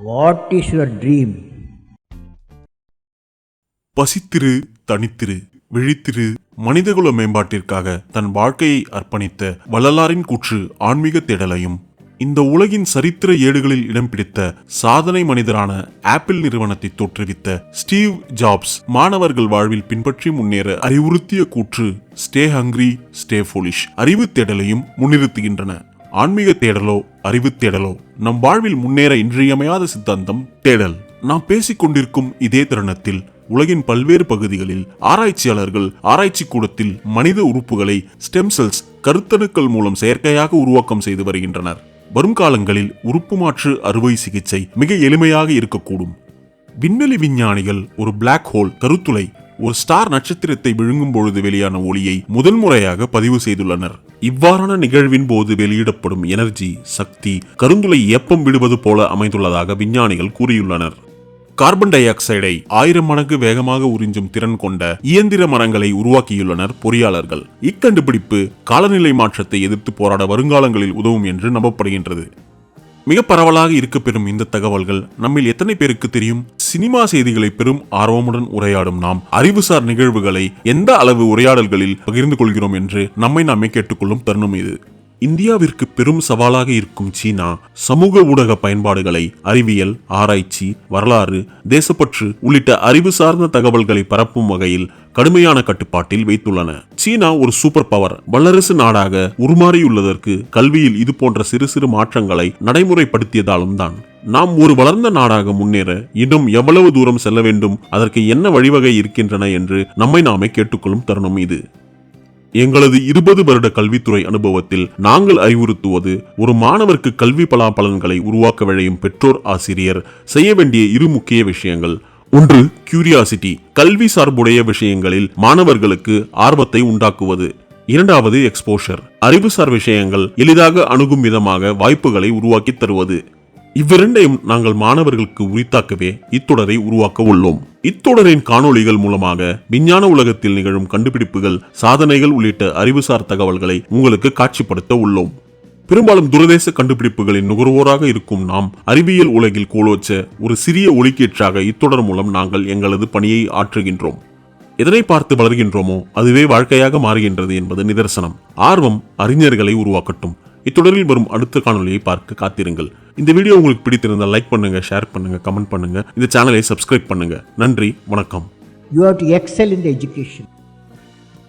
What is your dream பசித்திரு தனித்திரு விழித்திரு மனிதகுல மேம்பாட்டிற்காக தன் வாழ்க்கையை அர்ப்பணித்த வள்ளலாரின் கூற்று ஆன்மீக தேடலையும் இந்த உலகின் சரித்திர ஏடுகளில் இடம் பிடித்த சாதனை மனிதரான ஆப்பிள் நிறுவனத்தை தோற்றுவித்த ஸ்டீவ் ஜாப்ஸ் மாணவர்கள் வாழ்வில் பின்பற்றி முன்னேற அறிவுறுத்திய கூற்று ஸ்டே ஹங்கிரி ஸ்டே ஃபோலிஷ் அறிவு தேடலையும் முன்னிறுத்துகின்றன. ஆன்மீக தேடலோ அறிவு தேடலோ நம் வாழ்வில் முன்னேற இன்றியமையாத சித்தாந்தம் தேடல். நாம் பேசிக்கொண்டிருக்கும் இதே தருணத்தில் உலகின் பல்வேறு பகுதிகளில் ஆராய்ச்சியாளர்கள் ஆராய்ச்சி கூடத்தில் மனித உறுப்புகளை ஸ்டெம் செல்ஸ் கருத்தணுக்கள் மூலம் செயற்கையாக உருவாக்கம் செய்து வருகின்றனர். வரும் காலங்களில் உறுப்பு மாற்று அறுவை சிகிச்சை மிக எளிமையாக இருக்கக்கூடும். விண்வெளி விஞ்ஞானிகள் ஒரு பிளாக் ஹோல் கருத்துளை ஒரு ஸ்டார் நட்சத்திரத்தை விழுங்கும் பொழுது வெளியான ஒளியை முதன்முறையாக பதிவு செய்துள்ளனர். இவ்வாறான நிகழ்வின் போது வெளியிடப்படும் எனர்ஜி சக்தி கருந்துளை ஏப்பம் விடுவது போல அமைந்துள்ளதாக விஞ்ஞானிகள் கூறியுள்ளனர். கார்பன் டை ஆக்சைடை ஆயிரம் மடங்கு வேகமாக உறிஞ்சும் திறன் கொண்ட இயந்திர மரங்களை உருவாக்கியுள்ளனர் பொறியாளர்கள். இக்கண்டுபிடிப்பு காலநிலை மாற்றத்தை எதிர்த்து போராட வருங்காலங்களில் உதவும் என்று நம்பப்படுகின்றது. மிக பரவலாக இருக்க பெறும் இந்த தகவல்கள் நம்மில் எத்தனை பேருக்கு தெரியும்? சினிமா செய்திகளை பெரும் ஆர்வமுடன் உரையாடும் நாம் அறிவுசார் நிகழ்வுகளை எந்த அளவு உரையாடல்களில் பகிர்ந்து கொள்கிறோம் என்று நம்மை நாமே கேட்டுக்கொள்ளும் தருணம் இது. இந்தியாவிற்கு பெரும் சவாலாக இருக்கும் சீனா சமூக ஊடக பயன்பாடுகளை அறிவியல் ஆராய்ச்சி வரலாறு தேசப்பற்று உள்ளிட்ட அறிவு சார்ந்த தகவல்களை பரப்பும் வகையில் கடுமையான கட்டுப்பாட்டில் வைத்துள்ளன. சீனா ஒரு சூப்பர் பவர் வல்லரசு நாடாக உருமாறியுள்ளதற்கு கல்வியில் இது போன்ற சிறு சிறு மாற்றங்களை நடைமுறைப்படுத்தியதாலும் தான். நாம் ஒரு வளர்ந்த நாடாக முன்னேற இன்னும் எவ்வளவு தூரம் செல்ல வேண்டும் அதற்கு என்ன வழிவகை இருக்கின்றன என்று நம்மை நாமே கேட்டுக்கொள்ளும் தருணம் இது. எங்களது இருபது வருட கல்வித்துறை அனுபவத்தில் நாங்கள் அறிவுறுத்துவது ஒரு மாணவருக்கு கல்வி பலாபலன்களை உருவாக்க விழையும் பெற்றோர் ஆசிரியர் செய்ய வேண்டிய இரு முக்கிய விஷயங்கள். ஒன்று கியூரியாசிட்டி கல்வி சார்புடைய விஷயங்களில் மாணவர்களுக்கு ஆர்வத்தை உண்டாக்குவது. இரண்டாவது எக்ஸ்போஷர் அறிவுசார் விஷயங்கள் எளிதாக அணுகும் விதமாக வாய்ப்புகளை உருவாக்கி தருவது. இவ்விரண்டையும் நாங்கள் மாணவர்களுக்கு உரித்தாக்கவே இத்தொடரை உருவாக்க உள்ளோம். இத்தொடரின் காணொளிகள் மூலமாக விஞ்ஞான உலகத்தில் நிகழும் கண்டுபிடிப்புகள் சாதனைகள் உள்ளிட்ட அறிவுசார் தகவல்களை உங்களுக்கு காட்சிப்படுத்த உள்ளோம். பெரும்பாலும் துரதேச கண்டுபிடிப்புகளின் நுகர்வோராக இருக்கும் நாம் அறிவியல் உலகில் கோலோச்ச ஒரு சிறிய ஒளிக்கீற்றாக இத்தொடர் மூலம் நாங்கள் எங்களது பணியை ஆற்றுகின்றோம். எதனை பார்த்து வளர்கின்றோமோ அதுவே வாழ்க்கையாக மாறுகின்றது என்பது நிதர்சனம். ஆர்வம் அறிஞர்களை உருவாக்கட்டும். இத்தொடரில் வரும் அடுத்த காணொளியை பார்க்க காத்திருங்கள். இந்த வீடியோ உங்களுக்கு பிடித்திருந்தால் லைக் பண்ணுங்க ஷேர் பண்ணுங்க கமெண்ட் பண்ணுங்க. இந்த சேனலை சப்ஸ்கிரைப் பண்ணுங்க. நன்றி வணக்கம். You have to excel in the.